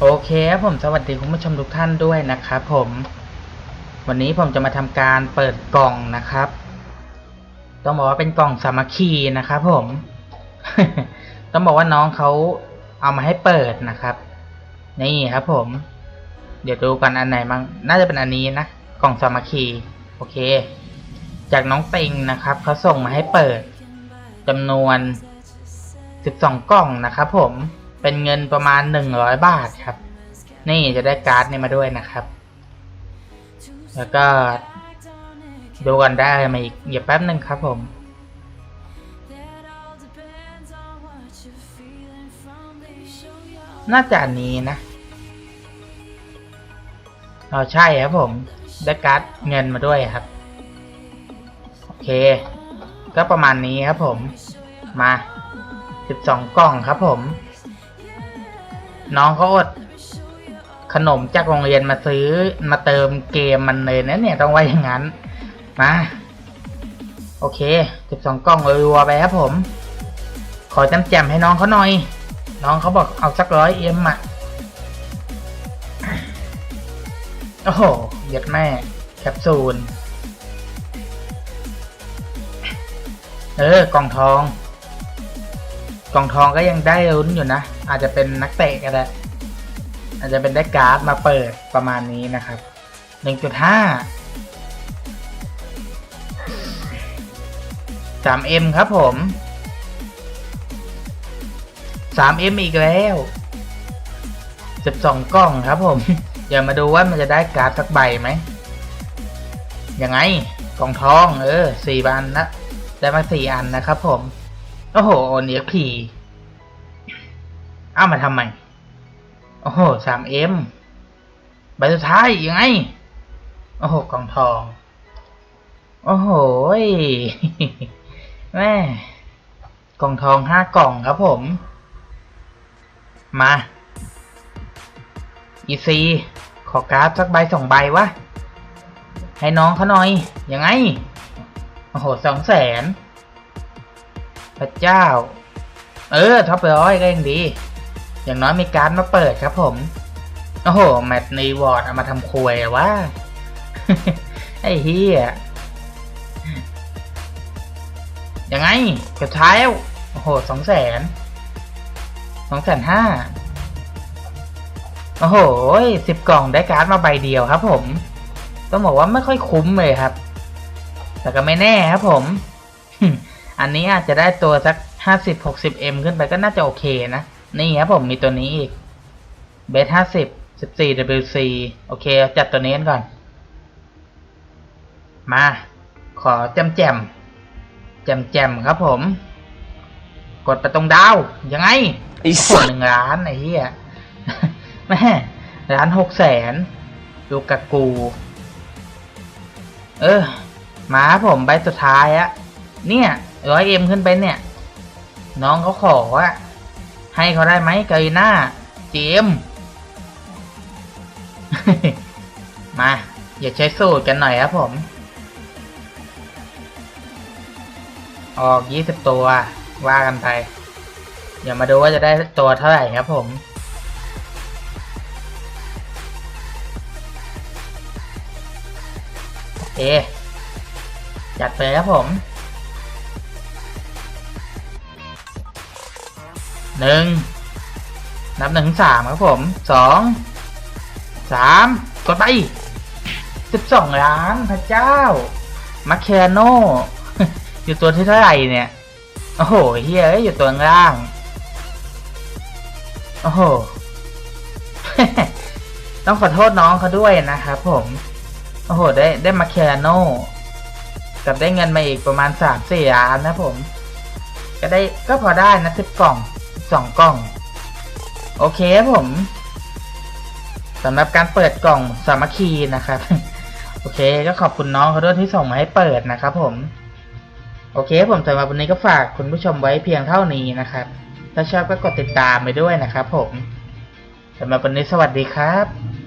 โอเคครับผมสวัสดีคุณผู้ชมทุกท่านด้วยนะครับผม วันนี้ผมจะมาทำการเปิดกล่องนะครับ ต้องบอกว่าเป็นกล่องสามัคคีนะครับผม ต้องบอกว่าน้องเขาเอามาให้เปิดนะครับ นี่ครับผม เดี๋ยวดูกันอันไหนมั้งน่าจะเป็นอันนี้นะกล่องสามัคคีโอเค จากน้องเติงนะครับเขาส่งมาให้เปิดจำนวน 12 กล่องนะครับผม เป็นเงินประมาณ 100 บาทครับ นี่จะได้การ์ดนี่มาด้วยนะครับ แล้วก็ดูกันได้มาอีกเดี๋ยวแป๊บหนึ่งครับผมน่าจะอันนี้นะอ๋อใช่ครับผมได้การ์ดเงินมาด้วยครับ โอเค ก็ประมาณนี้ครับผม มา 12 กล่องครับผม น้องเขาอดขนมจากโรงเรียนมาซื้อมาเติมเกมมันเลยนะเนี่ยต้องว่าอย่างนั้น มา โอเค12กล่องรัวไปครับผม ขอจำแจมให้น้องเขาหน่อย น้องเขาบอกเอาสักร้อยเอ็มอะ โอ้โหเย็ดแม่ แคปซูล เออกล่องทอง กล่องทองก็ยังได้ลุ้นอยู่นะ อาจจะเป็นนักเตะก็ได้อาจจะเป็นได้การ์ดมาเปิดประมาณนี้นะครับ 1.5 3M ครับผม 3M อีกแล้ว 12 กล่องครับผม เดี๋ยวมาดูว่ามันจะได้การ์ดสักใบไหม ยังไง กล่องทอง เออสี่อันนะ ได้มาสี่อันนะครับผม โอ้โหโอนเอ็กพีเอามาทำไม โอ้โหสามเอ็มใบสุดท้ายยังไง โอ้โหกล่องทอง โอ้โหแม่กล่องทองห้ากล่องครับผม มาอีซีขอการ์ดสักใบสองใบวะ ให้น้องเขาหน่อย ยังไง โอ้โหสองแสน พระเจ้า เออท็อปร้อยก็ยังดี อย่างน้อยมีการดมาเปิดครับผม โอ้โห แมตช์ในวอร์ดเอามาทำควยอะวะไอ้เฮียยังไงสุดท้ายโอ้โหสองแสนสองแสนห้าโอ้โหสิบกล่องได้การ์ดมาใบเดียวครับผม ต้องบอกว่าไม่ค่อยคุ้มเลยครับ แต่ก็ไม่แน่ครับผม อันนี้อาจจะได้ตัวสักห้าสิบหกสิบเอ็มขึ้นไปก็น่าจะโอเคนะ นี่ครับผมมีตัวนี้อีกเบสห้าสิบสิบสี่ WC โอเคเอาจัดตัวนี้กันก่อน มา ขอแจมแจมแจมแจมครับผม กดไปตรงดาว ยังไงไอ้โอ้โหสัตว์หนึ่งล้านไอ้เหี้ยแม่ล้านหกแสนลูกากู เออ มาครับผมใบสุดท้ายอะเนี่ย ร้อยเอ็มขึ้นไปเนี่ย น้องเขาขอว่าให้เขาได้ไหมกาลิน่าเจม มา อย่าใช้สูตรกันหน่อยครับผม ออกยี่สิบตัวว่ากันไป เดี๋ยวมาดูว่าจะได้ตัวเท่าไหร่ครับผมโอเคจัดไปครับผม หนึ่งนับหนึ่งสามครับผมสองสามกดไปสิบสองล้านพระเจ้ามาเคโนอยู่ตัวที่เท่าไหร่เนี่ย โอ้โหเฮียอยู่ตัวล่าง โอ้โห ต้องขอโทษน้องเขาด้วยนะครับผม โอ้โห ได้ได้มาเคโนกับได้เงินมาอีกประมาณสามสี่ล้านนะผม ก็ได้ก็พอได้นะสิบกล่อง สองกล่อง โอเคครับผมสำหรับการเปิดกล่องสามัคคีนะครับ โอเค ก็ขอบคุณน้องเขาด้วยที่ส่งมาให้เปิดนะครับ ผม โอเค ผมสำหรับวันนี้ก็ฝากคุณผู้ชมไว้เพียงเท่านี้นะครับ ถ้าชอบก็กดติดตามไปด้วยนะครับ ผมสำหรับวันนี้สวัสดีครับ